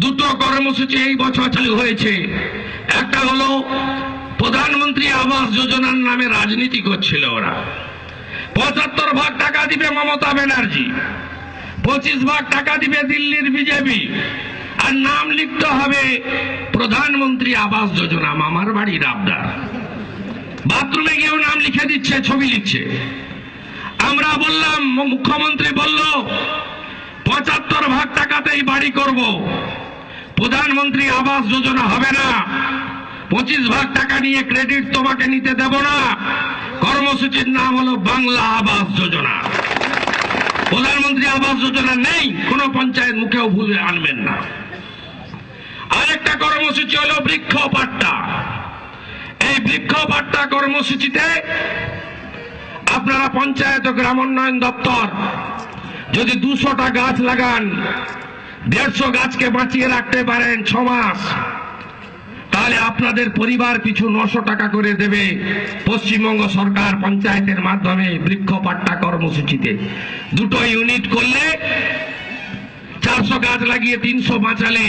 দুটো কর্মসূচি এই বছর চালু হয়েছে। একটা হলো, প্রধানমন্ত্রী আবাস যোজনার নামে রাজনীতি করছিল ওরা। পঁচাত্তর ভাগ টাকা দিবে মমতা ব্যানার্জি, পঁচিশ ভাগ টাকা দিবে দিল্লির বিজেপি, আর নাম লিখতে হবে প্রধানমন্ত্রী আবাস যোজনা, মামার বাড়ি রাবদার। বাথরুমে গিয়েও নাম লিখে দিচ্ছে, ছবি লিখছে। আমরা বললাম, মুখ্যমন্ত্রী বলল, পঁচাত্তর ভাগ টাকাতেই বাড়ি করব। প্রধানমন্ত্রী আবাস যোজনা হবে না। পঁচিশ ভাগ টাকা নিয়ে ক্রেডিট তোমাকে নিতে দেব না। কর্মসূচির নাম হলো বাংলা আবাস যোজনা। প্রধানমন্ত্রী আবাস যোজনা নেই, কোন পঞ্চায়েত মুখেও ভুলে আনবেন না। আরেকটা কর্মসূচি হলো বৃক্ষ পাট্টা এই বৃক্ষ পাট্টা কর্মসূচিতে আপনারা পঞ্চায়েত ও গ্রামোন্নয়ন দপ্তর যদি দুশোটা গাছ লাগান দেড়শো গাছকে বাঁচিয়ে রাখতে পারেন ছ মাস। তাহলে আপনাদের পরিবার পিছু নশো টাকা করে দেবে পশ্চিমবঙ্গ সরকার পঞ্চায়েতের মাধ্যমে বৃক্ষ পাট্টা কর্মসূচিতে। দুটো ইউনিট করলে চারশো গাছ লাগিয়ে তিনশো বাঁচালে